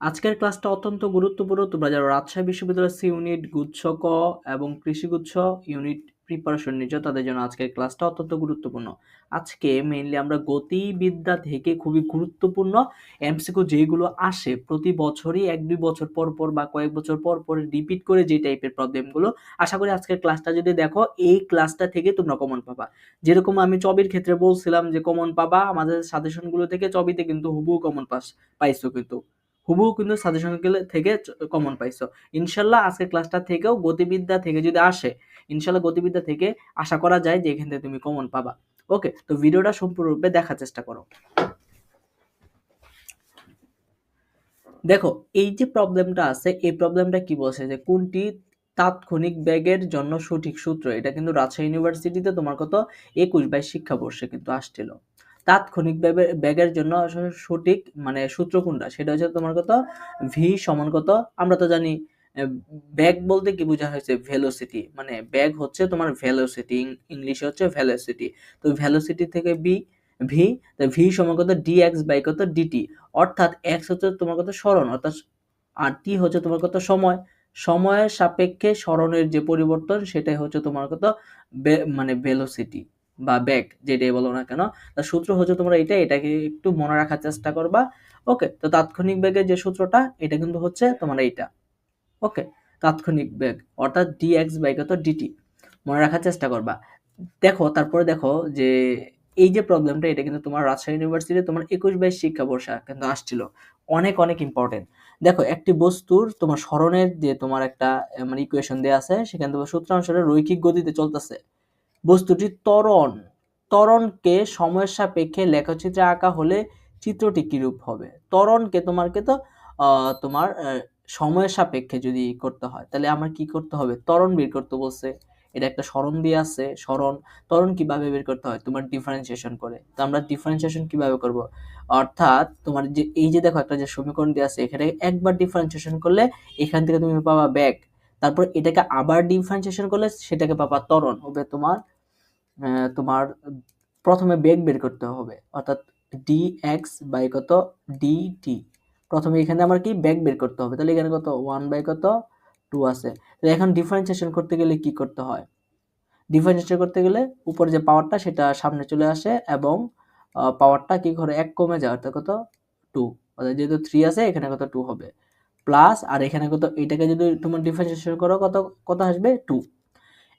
আজকের ক্লাসটা অত্যন্ত গুরুত্বপূর্ণ। তোমরা যারা রাজশাহী বিশ্ববিদ্যালয়ের সি ইউনিট গুচ্ছ ক এবং কৃষিগুচ্ছ ইউনিট প্রিপারেশন নিচ্ছ, তাদের জন্য আজকের ক্লাসটা অত্যন্ত গুরুত্বপূর্ণ। আজকে মেইনলি আমরা গতিবিদ্যা থেকে খুবই গুরুত্বপূর্ণ। এমসিকিউ যেগুলো আসে প্রতি বছরই এক দুই বছর পর পর বা কয়েক বছর পর পর রিপিট করে যে টাইপের প্রবলেমগুলো আশা করি আজকের ক্লাসটা যদি দেখো, এই ক্লাসটা থেকে তোমরা কমন পাবা। যেরকম আমি চবির ক্ষেত্রে বলছিলাম যে কমন পাবা, আমাদের সাজেশনগুলো থেকে চবিতে কিন্তু হুবহু কমন পাস পাইছো কিন্তু। হুবহু কিন্তু সাজেশন থেকে কমন পাইছো। ইনশাল্লাহ আজকের ক্লাসটা থেকেও গতিবিদ্যা থেকে যদি আসে, ইনশাল্লাহ গতিবিদ্যা থেকে আশা করা যায় যে এখান থেকে তুমি কমন পাবা। ওকে, তো ভিডিওটা সম্পূর্ণরূপে দেখার চেষ্টা করো। দেখো, এই যে প্রবলেমটা আছে, এই প্রবলেমটা কি বলছে যে কোনটি তাৎক্ষণিক ব্যাগের জন্য সঠিক সূত্র? এটা কিন্তু রাজশাহী ইউনিভার্সিটিতে তোমার কত? একুশ বাইশ শিক্ষাবর্ষে কিন্তু আসছিল। তাৎক্ষণিক ব্যাগের জন্য সঠিক মানে সূত্র কোনটা? সেটা হচ্ছে তোমার কত? ভি সমান কত? আমরা তো জানি ব্যাগ বলতে কি বোঝা হয়েছে? ভেলোসিটি মানে ব্যাগ হচ্ছে তোমার ভেলোসিটি ইংলিশে হচ্ছে ভেলোসিটি তো ভেলোসিটি থেকে বি ভি ভি সমান কত? ডি এক্স বাই কত? ডিটি অর্থাৎ এক্স হচ্ছে তোমার কত? স্মরণ অর্থাৎ আর টি হচ্ছে তোমার কত? সময়। সময়ের সাপেক্ষে স্মরণের যে পরিবর্তন, সেটাই হচ্ছে তোমার কত? মানে ভেলোসিটি বা ব্যাগ যেটাই বলো না কেন তার সূত্র হচ্ছে তোমরা এটা, এটাকে একটু মনে রাখার চেষ্টা করবা। ওকে তো তাৎক্ষণিক ব্যাগের যে সূত্রটা, এটা কিন্তু হচ্ছে তোমার এইটা। ওকে তাৎক্ষণিক ব্যাগ অর্থাৎ ডি এক্স বাই কত? ডিটি মনে রাখার চেষ্টা করবা। দেখো, তারপরে দেখো যে এই যে প্রবলেমটা এটা কিন্তু তোমার রাজশাহী ইউনিভার্সিটি তোমার একুশ বাইশ শিক্ষাবর্ষা কিন্তু আসছিল। অনেক অনেক ইম্পর্টেন্ট দেখো, একটি বস্তুর তোমার স্মরণের যে তোমার একটা মানে ইকুয়েশন দেওয়া আছে, সেখানে তোমার সূত্রানুসারে রৈখিক গতিতে চলতেছে। বস্তুটি ত্বরণ। ত্বরণকে সময়ের সাপেক্ষে লেখচিত্রে আঁকা হলে চিত্রটি কিরূপ হবে? ত্বরণকে তোমারকে তো তোমার সময়ের সাপেক্ষে যদি করতে হয়, তাহলে আমার কি করতে হবে? ত্বরণ বের করতে বলছে। এটা একটা স্মরণ দিয়ে আছে, স্মরণ। ত্বরণ কীভাবে বের করতে হয়? তোমার ডিফারেন্সিয়েশন করে। তো আমরা ডিফারেন্সিয়েশন কীভাবে করব? অর্থাৎ তোমার যে, এই যে দেখো একটা যে সমীকরণ দিয়ে আছে, এখানে একবার ডিফারেন্সিয়েশন করলে এখান থেকে তুমি পাবা ব্যাগ তারপর এটাকে আবার ডিফারেন্সিয়েশন করলে সেটাকে পাবা ত্বরণ। হবে তোমার তোমার প্রথমে বেগ বের করতে হবে, অর্থাৎ ডি এক্স বাই কত ডি টি প্রথমে এখানে আমার কি? ব্যাগ বের করতে হবে। তাহলে এখানে কত? ওয়ান বাই কত? টু আছে। তাহলে এখন ডিফারেন্সিয়েশন করতে গেলে কি করতে হয়? ডিফারেন্সিয়েশন করতে গেলে উপরে যে পাওয়ারটা সেটা সামনে চলে আসে এবং পাওয়ারটা কি করে? এক কমে যায়, অর্থাৎ কত? টু অর্থাৎ যেহেতু থ্রি আছে, এখানে কত টু হবে। প্লাস আর এখানে কত? এটাকে যদি তোমার ডিফারেন্সিয়েশন করো, কত কত আসবে? টু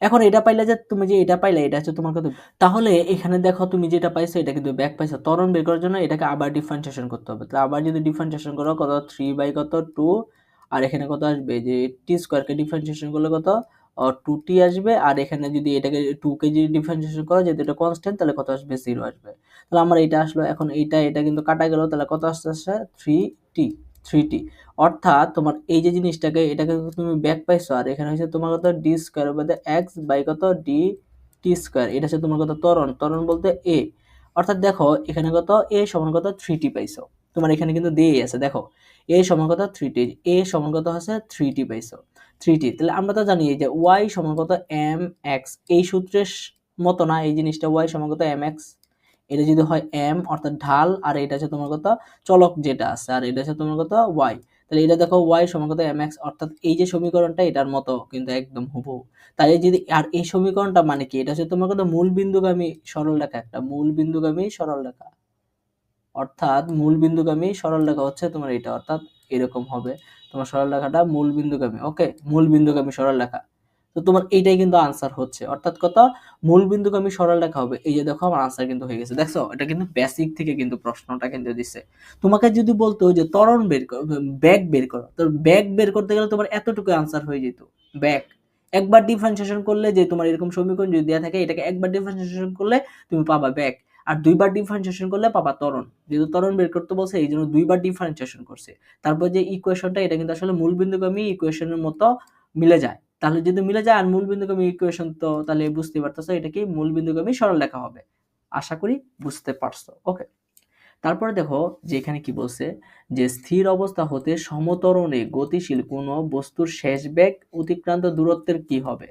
এখন এটা পাইলে যে তুমি যে এটা পাইলে, এটা হচ্ছে তোমার কত তাহলে এখানে দেখো তুমি যেটা পাইছো, এটা কিন্তু ব্যাক পাইছো। ত্বরণ বের করার জন্য এটাকে আবার ডিফারেন্সিয়েশন করতে হবে। তাহলে আবার যদি ডিফারেন্সিয়েশন করো, কত? থ্রি বাই কত? টু আর এখানে কত আসবে? যে টি স্কোয়ারকে ডিফারেন্সিয়েশন করলে কত? টু টি আসবে। আর এখানে যদি এটাকে টু কে যদি ডিফারেন্সিয়েশন করো, যেহেতু এটা কনস্ট্যান্ট তাহলে কত আসবে? জিরো আসবে। তাহলে আমার এটা আসলো। এখন এইটা, এটা কিন্তু কাটা গেল। তাহলে কত আসতে আসছে থ্রি টি থ্রি টি অর্থাৎ তোমার এই যে জিনিসটাকে, এটাকে তুমি ব্যাক পাইছো, আর এখানে হচ্ছে তোমার কত ডি স্কোয়ার বলতে এক্স বাই কত ডি টি স্কোয়ার এটা হচ্ছে তোমার কত ত্বরণ ত্বরণ বলতে এ অর্থাৎ দেখো, এখানে কত এ সমান কত থ্রি টি পাইছো। তোমার এখানে কিন্তু দিয়ে আছে, দেখো এ সমান কত থ্রি টি এ সমান কত হচ্ছে থ্রি টি পাইছো থ্রি টি তাহলে আমরা তো জানি যে ওয়াই সমান কত এম এক্স এই সূত্রের মতো না, এই জিনিসটা ওয়াই সমান কত এম এক্স এটা যদি হয় এম অর্থাৎ ঢাল, আর এটা হচ্ছে তোমার কত চলক যেটা আছে, আর এটা হচ্ছে তোমার কত ওয়াই তাহলে এটা দেখো ওয়াই সমান কত এম এক্স অর্থাৎ এই যে সমীকরণটা এটার মতো, কিন্তু একদম হুবহু। তাই যদি, আর এই সমীকরণটা মানে কি? এটা হচ্ছে তোমার কথা মূল বিন্দুগামী সরল রেখা একটা, মূল বিন্দুগামী সরল রেখা। অর্থাৎ মূল বিন্দুগামী সরল রেখা হচ্ছে তোমার এটা, অর্থাৎ এরকম হবে। তোমার সরল রেখাটা মূল বিন্দুগামী ওকে মূল বিন্দুগামী সরল রেখা। তো তোমার এইটাই কিন্তু আনসার হচ্ছে। অর্থাৎ কথা মূল আমি সরল রেখা হবে। এই যে দেখো, আমার আনসার কিন্তু হয়ে গেছে। দেখছ? এটা কিন্তু বেসিক থেকে কিন্তু প্রশ্নটা কিন্তু দিছে। তোমাকে যদি বলতো যে ত্বরণ বের করো, ব্যাগ বের করো, তো ব্যাগ বের করতে গেলে তোমার এতটুকু আনসার হয়ে যেত। ব্যাগ। একবার ডিফারেন্সিয়েশন করলে যে তোমার এরকম সমীকরণ যদি দেওয়া থাকে, এটাকে একবার ডিফারেন্সিয়েশন করলে তুমি পাবা ব্যাগ। আর দুইবার ডিফারেন্সিয়েশন করলে পাবা ত্বরণ। যেহেতু ত্বরণ বের করতে বলছে, এই জন্য দুইবার ডিফারেন্সিয়েশন করছে। তারপর যে ইকুয়েশনটা এটা কিন্তু আসলে মূল বিন্দুগামী ইকুয়েশনের মতো মিলে যায়। তাহলে যদি মিলে যায় আর মূল বিন্দুগামী ইকুয়েশন তো তাহলে বুঝতে পারতেছো, এটা কি মূল বিন্দুগামী সরল লেখা হবে। আশা করি বুঝতে পারছ ওকে তারপরে দেখো যে এখানে কি বলছে যে স্থির অবস্থা হতে সমতরণে গতিশীল কোনো বস্তুর শেষ বেগ অতিক্রান্ত দূরত্বের কি হবে?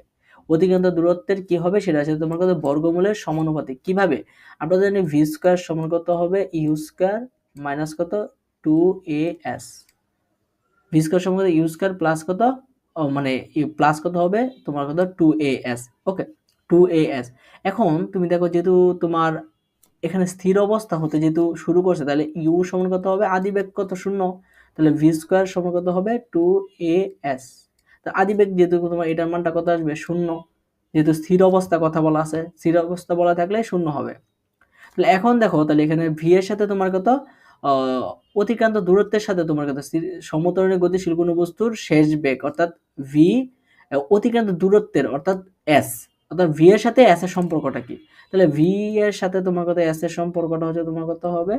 অতিক্রান্ত দূরত্বের কি হবে সেটা হচ্ছে তোমার কত বর্গমূলের সমানুপাতিক। কীভাবে? আমরা জানি ভি স্কোয়ার সমান কত হবে? ইউ স্কোয়ার মাইনাস কত? Two A S V square সমান কত? ইউ স্কোয়ার প্লাস কত? মানে প্লাস কত হবে? তোমার কত? Two A S okay two A S এখন তুমি দেখো যেহেতু তোমার এখানে স্থির অবস্থা হতে যেহেতু শুরু করছে, তাহলে ইউ সমান কত হবে? আদি বেগ কত শূন্য? তাহলে ভি স্কোয়ার সমান কত হবে? টু এ এস তো আদি বেগ যেহেতু তোমার এটার মানটা কত আসবে? শূন্য। যেহেতু স্থির অবস্থা কথা বলা আছে, স্থির অবস্থা বলা থাকলে শূন্য হবে। তাহলে এখন দেখো, তাহলে এখানে ভি এর সাথে তোমার কত? অতিক্রান্ত দূরত্বের সাথে তোমার কত সমতরণে গতিশীল কোনো বস্তুর শেষ বেগ, অর্থাৎ ভি অতিক্রান্ত দূরত্বের, অর্থাৎ এস অর্থাৎ ভি এর সাথে এস এর সম্পর্কটা কি? তাহলে ভি এর সাথে তোমার কথা এস এর সম্পর্কটা হচ্ছে তোমার কথা হবে?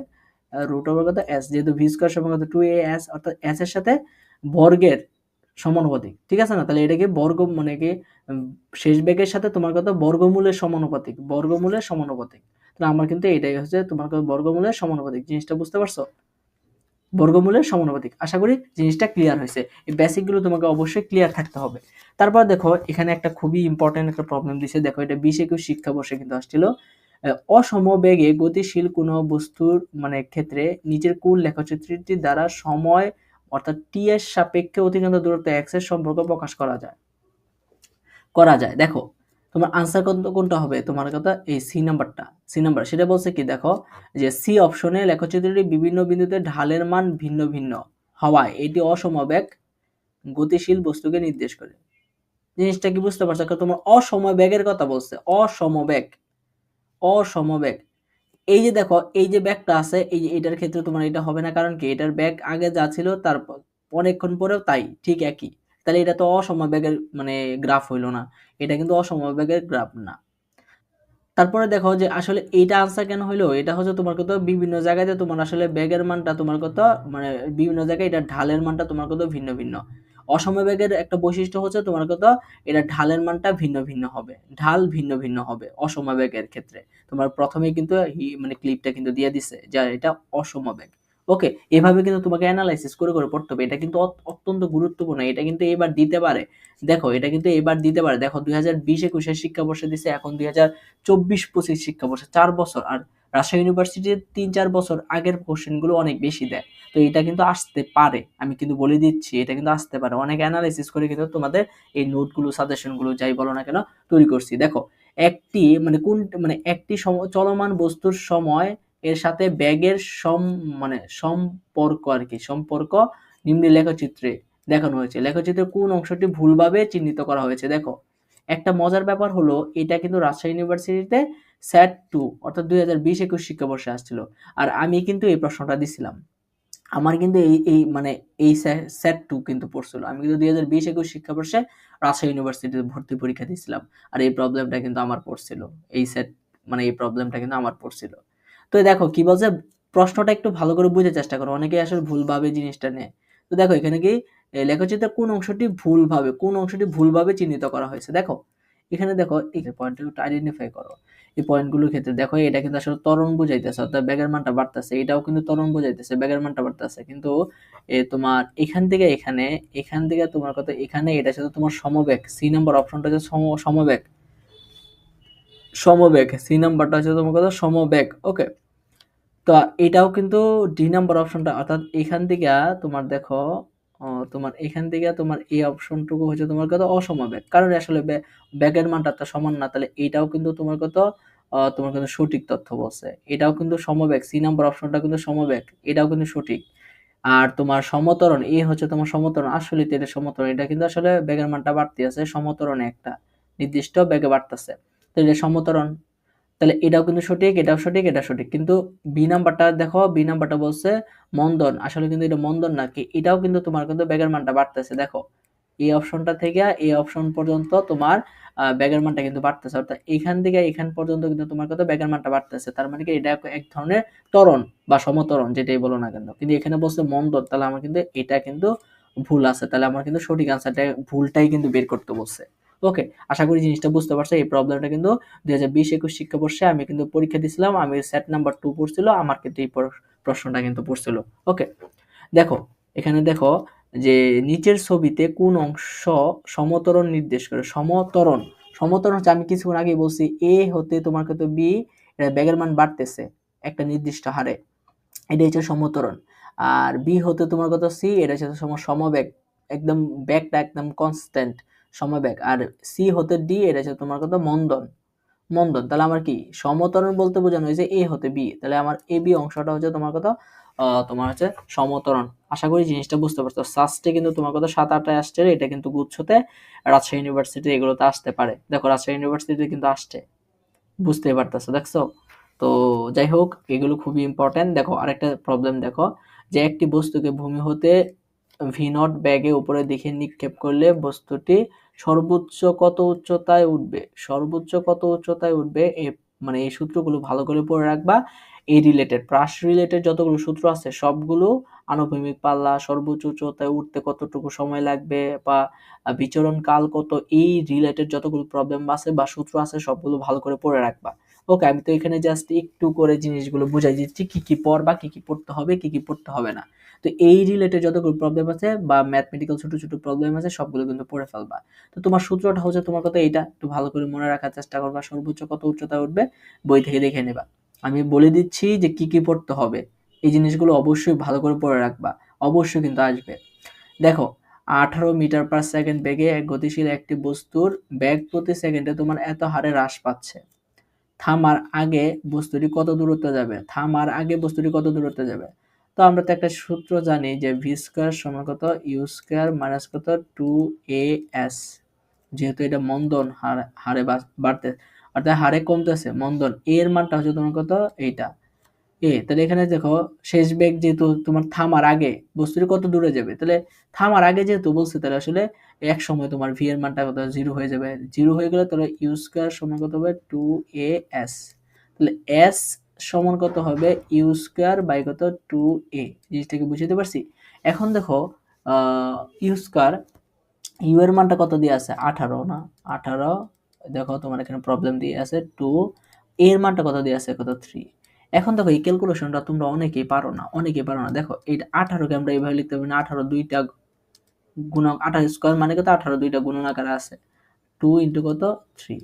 রুট ওভার কত? এস যেহেতু ভি স্কোয়ার সমান কত? টু এ এস অর্থাৎ এস এর সাথে বর্গের সমানুপাতিক, ঠিক আছে না? তাহলে এটাকে বর্গ মানে কি শেষ বেগের সাথে তোমার কথা বর্গমূলের সমানুপাতিক বর্গমূলের সমানুপাতিক। তাহলে আমার কিন্তু এটাই হচ্ছে তোমার বর্গমূলের সমানুপাতিক জিনিসটা বুঝতে পারছ? বর্গমূলের সমানুপাতিক। আশা করি জিনিসটা ক্লিয়ার হয়েছে। এই বেসিকগুলো তোমাকে অবশ্যই ক্লিয়ার থাকতে হবে। তারপর দেখো, এখানে একটা খুবই ইম্পর্টেন্ট একটা প্রবলেম দিছে। দেখো, এটা বিশ একুশ শিক্ষাবর্ষে কিন্তু আসছিল। অসমবেগে গতিশীল কোনো বস্তুর মানে ক্ষেত্রে নিচের কুল লেখচিত্রটি দ্বারা সময়, অর্থাৎ টি এর সাপেক্ষে অতিক্রান্ত দূরত্ব এক্সের সম্পর্ক প্রকাশ করা যায়? করা যায়। দেখো তোমার আনসার কোনটা হবে? তোমার কথা এই সি নাম্বারটা সি নাম্বার সেটা বলছে কি, দেখো, যে সি অপশনে লেখচিত্রটি বিভিন্ন বিন্দুতে ঢালের মান ভিন্ন ভিন্ন। হওয়ায় এটি অসমবেগ গতিশীল বস্তুকে নির্দেশ করে। জিনিসটা কি বুঝতে পারছ? তোমার অসমবেগের কথা বলছে। অসমবেগ। অসমবেগ। এই যে দেখো, এই যে ব্যাগটা আছে, এই যে এটার ক্ষেত্রে তোমার এটা হবে না। কারণ কি? এটার ব্যাগ আগে যা ছিল, তারপর অনেকক্ষণ পরেও তাই, ঠিক একই। তাহলে এটা তো অসময় ব্যাগের মানে গ্রাফ হইল না। এটা কিন্তু অসময় ব্যাগের গ্রাফ না। তারপরে দেখো যে আসলে এইটা আনসার কেন হইল? এটা হচ্ছে তোমার কত বিভিন্ন জায়গাতে তোমার আসলে ব্যাগের মানটা তোমার কত মানে বিভিন্ন জায়গায় এটা ঢালের মানটা তোমার কত ভিন্ন ভিন্ন। অসমবেগের একটা বৈশিষ্ট্য হচ্ছে তোমার কত, এটা ঢালের মানটা ভিন্ন ভিন্ন হবে। ঢাল ভিন্ন ভিন্ন হবে অসমবেগের ক্ষেত্রে। তোমার প্রথমেই কিন্তু মানে ক্লিপটা কিন্তু দিয়ে দিছে যে এটা অসমবেগ। ওকে, এভাবে কিন্তু তোমাকে অ্যানালাইসিস করে করে পড়তে হবে। এটা কিন্তু অত্যন্ত গুরুত্বপূর্ণ। এটা কিন্তু এবার দিতে পারে। দেখো, এটা কিন্তু এবার দিতে পারে। দেখো, দুই হাজার বিশ একুশের শিক্ষাবর্ষে দিছে, এখন দুই হাজার চব্বিশ পঁচিশ শিক্ষাবর্ষে চার বছর। আর রাজশাহী ইউনিভার্সিটির তিন, চার বছর আগের কোশ্চেনগুলো অনেক বেশি দেয়। তো এটা কিন্তু আসতে পারে। আমি কিন্তু বলে দিচ্ছি, এটা কিন্তু আসতে পারে। অনেক অ্যানালাইসিস করে কিন্তু তোমাদের এই নোটগুলো সাজেশনগুলো যাই বলো না কেন, তৈরি করছি। দেখো, একটি মানে কোন মানে একটি চলমান বস্তুর সময় এর সাথে ব্যাগের সম মানে সম্পর্ক আর কি, সম্পর্ক নিম্নে লেখচিত্রে দেখানো হয়েছে। লেখচিত্রের কোন অংশটি ভুলভাবে চিহ্নিত করা হয়েছে? দেখো, একটা মজার ব্যাপার হলো, এটা কিন্তু রাজশাহী ইউনিভার্সিটিতে স্যাট টু, অর্থাৎ দুই হাজার বিশ একুশ শিক্ষাবর্ষে আসছিল। আর আমি কিন্তু এই প্রশ্নটা দিছিলাম। আমার কিন্তু এই এই মানে এই সেট টু কিন্তু পড়ছিল। আমি কিন্তু দুই হাজার বিশ একুশ শিক্ষাবর্ষে রাজশাহী ইউনিভার্সিটিতে ভর্তি পরীক্ষা দিয়েছিলাম। আর এই প্রবলেমটা কিন্তু আমার পড়ছিল। এই সেট মানে এই প্রবলেমটা কিন্তু আমার পড়ছিল। তো দেখো কি বলছে? প্রশ্নটা একটু ভালো করে বুঝে চেষ্টা করো। অনেকে আসলে ভুলভাবে জিনিসটা নেয়। তো দেখো এখানে কি? লেখচিত্রের কোন অংশটি ভুলভাবে কোন অংশটি ভুলভাবে চিহ্নিত করা হয়েছে? দেখো, এখানে দেখো এই পয়েন্টটা একটু আইডেন্টিফাই করো। এই পয়েন্টগুলোর ক্ষেত্রে দেখো, এটা কিন্তু আসলে ত্বরণ বুঝাইতেছে, অর্থাৎ ব্যাগের মানটা বাড়তেছে। এটাও কিন্তু ত্বরণ বুঝাইতেছে ব্যাগের মানটা বাড়তেছে। কিন্তু এ তোমার এখান থেকে এখানে, এখান থেকে তোমার কথা এখানে এটা সাথে তোমার সমবেগ সি নাম্বার অপশনটা হচ্ছে সম, সমবেগ সমবেগ, সি নাম্বারটা হচ্ছে তোমার কথা সমবেগ ওকে তো এটাও কিন্তু ডি নাম্বার অপশনটা, অর্থাৎ এখান থেকে তোমার দেখো তোমার এখান থেকে তোমার এই অপশনটুকু হচ্ছে তোমার কত অসমবেগ। কারণ আসলে ব্যাগের মানটা তো সমান না, তাহলে এটাও কিন্তু তোমার কত তোমার কিন্তু সঠিক তথ্য বলছে। এটাও কিন্তু সমবেগ, সি নাম্বার অপশনটা কিন্তু সমবেগ, এটাও কিন্তু সঠিক। আর তোমার সমতরণ, এ হচ্ছে তোমার সমতরণ, আসলে এটা সমতরণ, এটা কিন্তু আসলে ব্যাগের মানটা বাড়তে আছে, সমতরণে একটা নির্দিষ্ট ব্যাগে বাড়তেছে। তো এটা সমতরণ। তাহলে এটাও কিন্তু সঠিক, এটাও সঠিক, এটা সঠিক। কিন্তু বি নাম্বারটা দেখো বি নাম্বারটা বলছে মন্দন। আসলে কিন্তু এটা মন্দন না, কি এটাও কিন্তু তোমার কিন্তু ব্যাগের মানটা বাড়তেছে। দেখো, এই অপশনটা থেকে এই অপশন পর্যন্ত তোমার ব্যাগের মানটা কিন্তু বাড়তেছে। অর্থাৎ এখান থেকে এখান পর্যন্ত কিন্তু তোমার কত ব্যাগের মানটা বাড়তেছে। তার মানে কি এটা এক ধরনের তরণ বা সমতরণ, যেটাই বলো না কেন। কিন্তু এখানে বলছে মন্দন, তাহলে আমার কিন্তু এটা কিন্তু ভুল আছে। তাহলে আমার কিন্তু সঠিক আনসারটা ভুলটাই কিন্তু বের করতে বলছে। ওকে আশা করি জিনিসটা বুঝতে পারছ। এই প্রবলেমটা কিন্তু দুই হাজার বিশ একুশ শিক্ষাবর্ষে আমি কিন্তু পরীক্ষা দিয়েছিলাম, আমি সেট নাম্বার টু পড়ছিল, আমার কিন্তু এই প্রশ্নটা কিন্তু পড়ছিল। ওকে দেখো, এখানে দেখো যে নিচের ছবিতে কোন অংশ সমতরণ নির্দেশ করে। সমতরণ সমতরণ হচ্ছে আমি কিছুক্ষণ আগে বলছি এ হতে তোমার কিন্তু বি এটা ব্যাগের মান বাড়তেছে একটা নির্দিষ্ট হারে। এটা হচ্ছে সমতরণ। আর বি হতে তোমার কত সি এটা হচ্ছে তোমার সমবেগ। একদম ব্যাগটা একদম কনস্ট্যান্ট সমবেগ আর সি হতে ডি এটা হচ্ছে তোমার কথা মন্দন। মন্দন, তাহলে আমার কি? সমতরণ বলতে বোঝানো হয়েছে এ হতে বি তাহলে আমার এ বি অংশটা হচ্ছে তোমার কথা তোমার হচ্ছে সমতরণ। আশা করি জিনিসটা বুঝতে পারছ। সাস্টে কিন্তু তোমার কথা সাত আটটায় আসছে এটা কিন্তু গুচ্ছতে রাজশাহী ইউনিভার্সিটি এগুলোতে আসতে পারে। দেখো রাজশাহী ইউনিভার্সিটিতে কিন্তু আসছে। বুঝতেই পারতেছো, দেখছ? তো যাই হোক, এগুলো খুবই ইম্পর্টেন্ট দেখো আরেকটা প্রবলেম দেখো যে একটি বস্তুকে ভূমি হতে ভি নট ব্যাগে উপরে দিকে নিক্ষেপ করলে বস্তুটি সর্বোচ্চ কত উচ্চতায় উঠবে? সর্বোচ্চ কত উচ্চতায় উঠবে? এই মানে এই সূত্রগুলো ভালো করে পড়ে রাখবা। এই রিলেটেড প্রাস রিলেটেড যতগুলো সূত্র আছে, সবগুলো আনুভূমিক পাল্লা, সর্বোচ্চ উচ্চতায় উঠতে কতটুকু সময় লাগবে বা বিচরণ কাল কত, এই রিলেটেড যতগুলো প্রবলেম আছে বা সূত্র আছে, সবগুলো ভালো করে পড়ে রাখবা। ওকে আমি তো এখানে জাস্ট একটু করে জিনিসগুলো বুঝাই দিচ্ছি, কি কি পড়বা, কি কি পড়তে হবে, কি কি পড়তে হবে না। তো এই রিলেটেড যতগুলো প্রবলেম আছে বা ম্যাথমেটিক্যাল ছোট ছোট প্রবলেম আছে, সবগুলো কিন্তু পড়ে ফেলবা। তো তোমার সূত্রটা হচ্ছে তোমার কথা এইটা একটু ভালো করে মনে রাখার চেষ্টা করবা, সর্বোচ্চ কত উচ্চতা উঠবে, বই থেকে দেখে নেবা। আমি বলে দিচ্ছি যে কি কি পড়তে হবে, এই জিনিসগুলো অবশ্যই ভালো করে পড়ে রাখবা, অবশ্যই কিন্তু আসবে। দেখো, আঠারো মিটার পার সেকেন্ড বেগে এক গতিশীল একটি বস্তুর ব্যাগ প্রতি সেকেন্ডে তোমার এত হারে হ্রাস পাচ্ছে। থামার আগে বস্তুটি কত দূরত্বে যাবে? থামার আগে বস্তুটি কত দূরত্বে যাবে? তো আমরা তো একটা সূত্র জানি যে ভি স্কোয়ার সমান কত? ইউ স্কোয়ার মাইনাস কত? টু এ এস যেহেতু এটা মন্দন, হারে বাড়তে অর্থাৎ হারে কমতেছে, মন্দন। এর মানটা হচ্ছে তোমার কত? এইটা। এ তাহলে এখানে দেখো, শেষ বেগ যেহেতু তোমার থামার আগে বস্তুটি কত দূরে যাবে? তাহলে থামার আগে যেহেতু বলছে, তাহলে আসলে এক সময় তোমার ভি এর মানটা কত? জিরো হয়ে যাবে। জিরো হয়ে গেলে তাহলে ইউ স্কোয়ার সমান কত হবে? টু এ এস তাহলে এস সমান কত হবে? ইউ স্কোয়ার বাই কত? টু এ জিনিসটাকে বুঝতে পারছি? এখন দেখো ইউ স্কোয়ার ইউ এর মানটা কত দিয়ে আছে? আঠারো, না? আঠারো, দেখো তোমার এখানে প্রবলেম দিয়ে আছে। টু এর মানটা কত দিয়ে আছে? কত? থ্রি এখন দেখো, এই ক্যালকুলেশনটা তোমরা অনেকেই পারো না, অনেকেই পারো না। দেখো, এই আঠারোকে আমরা এইভাবে লিখতে পারি না। আঠারো দুইটা গুণক আঠাশ স্কোয়ার মানে কত? আঠারো, দুইটা গুণন আকারে আছে। টু ইন্টু কত? থ্রি।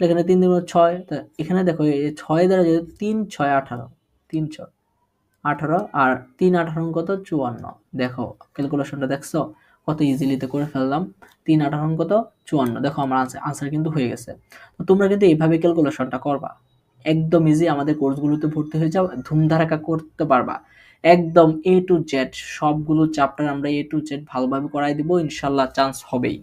এখানে তিন দিন ছয়, তো এখানে দেখো, এই ছয় দ্বারা যদি তিন, ছয়, আঠারো, তিন, ছয়, আঠারো, আর তিন, আঠারো কত? চুয়ান্ন। দেখো ক্যালকুলেশনটা দেখছ? কত ইজিলিতে করে ফেললাম। তিন, আঠারো কত? চুয়ান্ন। দেখো, আমার আনসার আনসার কিন্তু হয়ে গেছে। তো তোমরা কিন্তু এইভাবে ক্যালকুলেশনটা করবা। একদম ইজি আমাদের কোর্সগুলোতে ভর্তি হয়ে যাও ধুমধারাকা করতে পারবা। একদম এ টু জেড সবগুলো চ্যাপ্টার আমরা এ টু জেড ভালোভাবে করাই দিব ইনশাল্লাহ চান্স হবেই।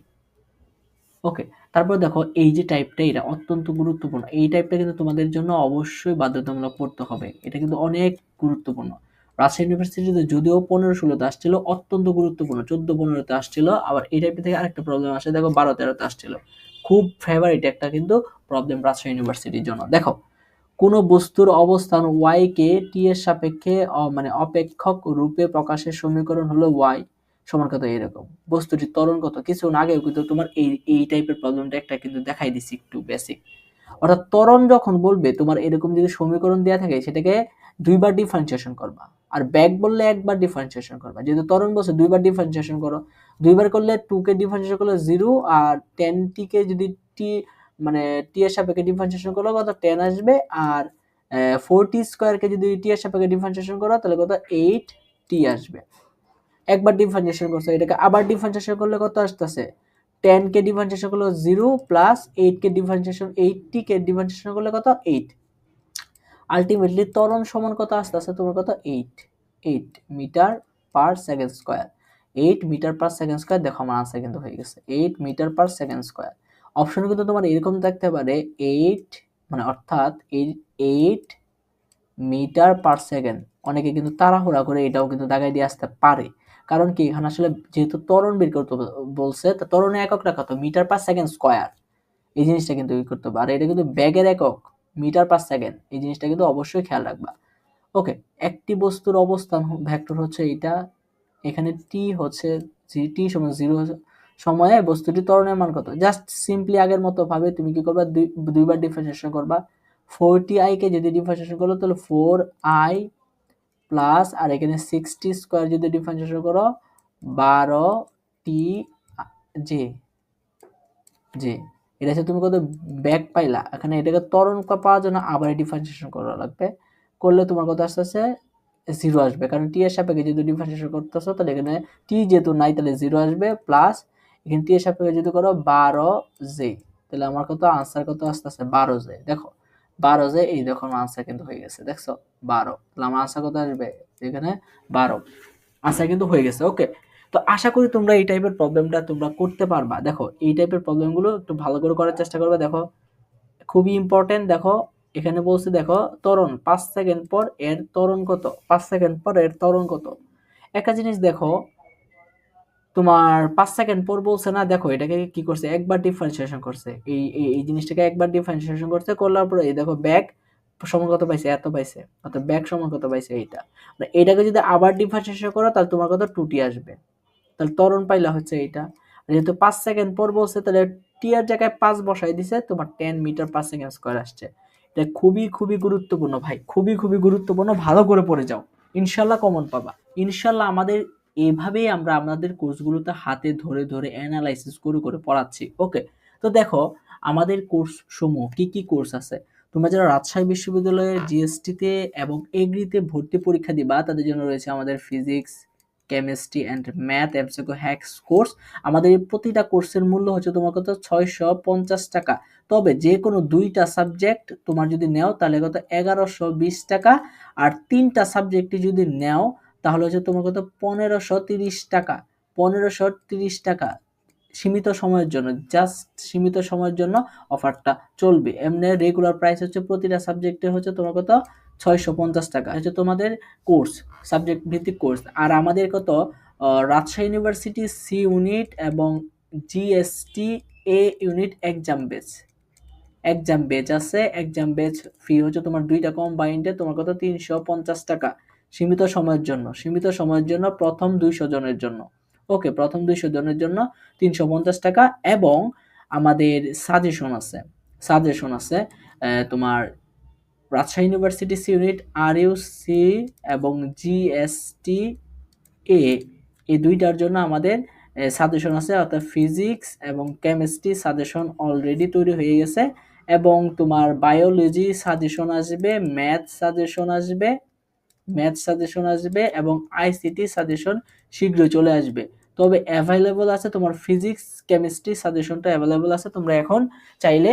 ওকে তারপর দেখো, এই যে টাইপটা এটা অত্যন্ত গুরুত্বপূর্ণ। এই টাইপটা কিন্তু তোমাদের জন্য অবশ্যই বাধ্যতামূলক পড়তে হবে। এটা কিন্তু অনেক গুরুত্বপূর্ণ। রাজশাহী ইউনিভার্সিটিতে যদিও পনেরো ষোলোতে আসছিল, অত্যন্ত গুরুত্বপূর্ণ। চোদ্দ, পনেরোতে আসছিল, আবার এই টাইপের থেকে আরেকটা প্রবলেম আসে, দেখো, বারো, তেরোতে আসছিল। খুব ফেভারিট একটা কিন্তু প্রবলেম রাজশাহী ইউনিভার্সিটির জন্য। দেখো কোনো বস্তুর অবস্থান ওয়াই কে টি এর সাপেক্ষে মানে অপেক্ষক রূপে প্রকাশের সমীকরণ হলো ওয়াই সমান কত এরকম বস্তুটির ত্বরণ কত, কিছু আগেও কিন্তু তোমার এই এই টাইপের প্রবলেমটা একটা কিন্তু দেখাই দিছি একটু বেসিক অর্থাৎ ত্বরণ যখন বলবে, তোমার এরকম যদি সমীকরণ দেওয়া থাকে, সেটাকে দুইবার ডিফারেন্সিয়েশন করবা। আর ব্যাগ বললে একবার ডিফারেন্সিয়েশন করবা। যেহেতু ত্বরণ বলছে, দুইবার ডিফারেন্সিয়েশন করো। দুইবার করলে টু কে ডিফারেন্সিয়েশন করলে জিরো আর টেন টিকে যদি টি মানে টি এর সাপেক্ষে ডিফারেন্সিয়েশন করলে কত? টেন আসবে আর ফোর টি স্কোয়ারকে যদি টি এর সাপেক্ষে ডিফারেন্সিয়েশন করো, তাহলে কত? এইট টি আসবে। একবার ডিফারেন্সিয়েশন করছ, এটাকে আবার ডিফারেন্সিয়েশন করলে কত আসতেছে? টেন কে ডিফারেন্সিয়েশন করলে জিরো প্লাস এইট কে ডিফারেন্সিয়েশন এইটটি কে ডিফারেন্সিয়েশন করলে কত? এইট আলটিমেটলি ত্বরণ সমান কত আসতে আসতে তোমার কত? Eight eight metre per second square eight metre per second square দেখো আমার আনসার কিন্তু হয়ে গেছে। Eight metre per second square option কিন্তু তোমার এরকম থাকতে পারে এইট মানে অর্থাৎ এইট মিটার পার সেকেন্ড অনেকে কিন্তু তাড়াহুড়া করে এটাও কিন্তু দাগাই দিয়ে আসতে পারে। কারণ কি? এখানে আসলে যেহেতু ত্বরণ বের করতে বলছে, তা ত্বরণের এককটা কত মিটার পার সেকেন্ড স্কোয়ার এই জিনিসটা কিন্তু ই করতে পারে। এটা কিন্তু ব্যাগের একক মিটার পার সেকেন্ড এই জিনিসটা কিন্তু অবশ্যই খেয়াল রাখবা। ওকে একটি বস্তুর অবস্থান ভেক্টর হচ্ছে এটা এখানে টি হচ্ছে টি সমান জিরো সময়ে বস্তুটি ত্বরণের মান কত জাস্ট সিম্পলি আগের মতো ভাবে তুমি কি করবা? দুইবার ডিফারেন্সিয়েশন করবা। ফোর টি আইকে যদি ডিফারেন্সিয়েশন করো, তাহলে ফোর আই প্লাস আর এখানে সিক্সটি স্কোয়ার যদি ডিফারেন্সিয়েশন করো, বারো টি জে জে এটা হচ্ছে তুমি কত? ব্যাক পাইলা। এখানে এটাকে ত্বরণ পাওয়ার জন্য আবার ডিফারেন্সিয়েশন করা লাগবে। করলে তোমার কত আসতে আসে জিরো আসবে। কারণ টি এর সাপেক্ষে যদি ডিফারেন্সিয়েশন করতেছো, তাহলে এখানে টি যেহেতু নাই, তাহলে জিরো আসবে প্লাস এখানে টি এর সাপেক্ষে যদি করো বারো জে, তাহলে আমার কত? আনসার কত আস্তে আস্তে বারো জে। দেখো, বারো জে, এই দেখো আমার আনসার কিন্তু হয়ে গেছে, দেখছ? বারো। তাহলে আমার আনসার কত আসবে? এখানে বারো। আনসার কিন্তু হয়ে গেছে ওকে তো আশা করি তোমরা এই টাইপের প্রবলেমটা তোমরা করতে পারবা। দেখো, এই টাইপের প্রবলেমগুলো একটু ভালো করে করার চেষ্টা করবে, দেখো। খুবই ইম্পর্টেন্ট দেখো। এখানে বলছে, দেখো, ত্বরণ, পাঁচ সেকেন্ড পর এর ত্বরণ কত? পাঁচ সেকেন্ড পর এর ত্বরণ কত? একটা জিনিস দেখো তোমার পাঁচ সেকেন্ড পর বলছে, না, দেখো, এটাকে কি করছে? একবার ডিফারেন্সিয়েশন করছে। এই, এই- জিনিসটাকে একবার ডিফারেন্সিয়েশন করছে, করলার পরে, এই দেখো ব্যাগ সমান কত পাইছে? এত পাইছে। অর্থাৎ ব্যাগ সমান কত পাইছে? এইটা। মানে এটাকে যদি আবার ডিফারেন্সিয়েশন করো, তাহলে তোমার কত? টুটি আসবে। তাহলে ত্বরণ পাইলা হচ্ছে এইটা। যেহেতু পাঁচ সেকেন্ড পর বলছে, তাহলে টি এর জায়গায় পাঁচ বসাই দিছে, তোমার ten metre per second square আসছে। এটা খুবই খুবই গুরুত্বপূর্ণ, ভাই। খুবই খুবই গুরুত্বপূর্ণ। ভালো করে পড়ে যাও। ইনশাল্লাহ কমন পাবা। ইনশাল্লাহ আমাদের এভাবেই আমরা আমাদের কোর্সগুলোতে হাতে ধরে ধরে অ্যানালাইসিস করে করে পড়াচ্ছি। ওকে তো দেখো, আমাদের কোর্স সমূহ কি কি কোর্স আছে? তোমরা যারা রাজশাহী বিশ্ববিদ্যালয়ের জিএসটিতে এবং এগ্রিতে ভর্তি পরীক্ষা দিবা, তাদের জন্য রয়েছে আমাদের physics chemistry and math MCQ hacks course আমাদের এই প্রতিটা কোর্সের মূল্য হচ্ছে তোমার কত? ছয়শো পঞ্চাশ টাকা। তবে যে কোনো দুইটা সাবজেক্ট তোমার যদি নেও, তাহলে কত? এগারোশো বিশ টাকা। আর তিনটা সাবজেক্টে যদি নেও তাহলে হচ্ছে তোমার কত? পনেরোশো তিরিশ টাকা। পনেরোশো তিরিশ টাকা সীমিত সময়ের জন্য জাস্ট সীমিত সময়ের জন্য অফারটা চলবে। এমনি রেগুলার প্রাইস হচ্ছে প্রতিটা সাবজেক্টে হচ্ছে তোমার কত? ছয়শো পঞ্চাশ টাকা। হচ্ছে তোমাদের কোর্স সাবজেক্ট ভিত্তিক কোর্স আর আমাদের কত? রাজশাহী ইউনিভার্সিটি সি ইউনিট এবং GST A unit exam batch exam batch আছে এক্সাম বেচ ফি হচ্ছে তোমার দুইটা কম্বাইন্ডে তোমার কত? তিনশো পঞ্চাশ টাকা। সীমিত সময়ের জন্য, সীমিত সময়ের জন্য প্রথম দুইশো জনের জন্য। ওকে প্রথম দুইশো জনের জন্য তিনশো পঞ্চাশ টাকা এবং আমাদের সাজেশন আছে। সাজেশন আছে তোমার রাজশাহী ইউনিভার্সিটি ইউনিট আর সি এবং জিএসটি এ এই দুইটার জন্য আমাদের সাজেশন আছে। অর্থাৎ ফিজিক্স এবং কেমিস্ট্রি সাজেশন অলরেডি তৈরি হয়ে গেছে এবং তোমার বায়োলজি সাজেশন আসবে ম্যাথ সাজেশন আসবে ম্যাথ সাজেশন আসবে এবং আইসিটি সাজেশন শীঘ্রই চলে আসবে। তবে অ্যাভেলেবল আছে তোমার ফিজিক্স কেমিস্ট্রি সাজেশনটা অ্যাভেলেবল আছে, তোমরা এখন চাইলে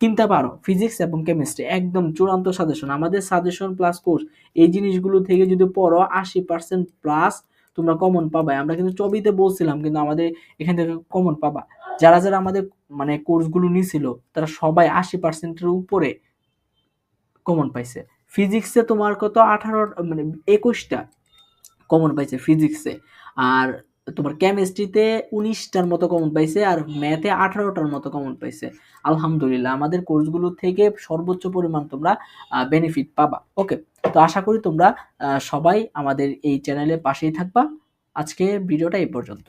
কিনতে পারো। ফিজিক্স এবং কেমিস্ট্রি একদম চূড়ান্ত সাজেশন আমাদের সাজেশন প্লাস কোর্স এই জিনিসগুলো থেকে যদি পড়ো, আশি পার্সেন্ট প্লাস তোমরা কমন পাবা আমরা কিন্তু চবিতে বলছিলাম, কিন্তু আমাদের এখান থেকে কমন পাবা। যারা যারা আমাদের মানে কোর্সগুলো নিছিল, তারা সবাই আশি পার্সেন্টের উপরে কমন পাইছে। ফিজিক্সে তোমার কত? আঠারো মানে একুশটা কমন পাইছে ফিজিক্সে আর তোমার কেমিস্ট্রিতে উনিশটার মতো কমন পাইছে আর ম্যাথে আঠারোটার মতো কমন পাইছে। আলহামদুলিল্লাহ, আমাদের কোর্সগুলো থেকে সর্বোচ্চ পরিমাণ তোমরা বেনিফিট পাবা। ওকে তো আশা করি তোমরা সবাই আমাদের এই চ্যানেলের পাশেই থাকবা। আজকে ভিডিওটা এই পর্যন্ত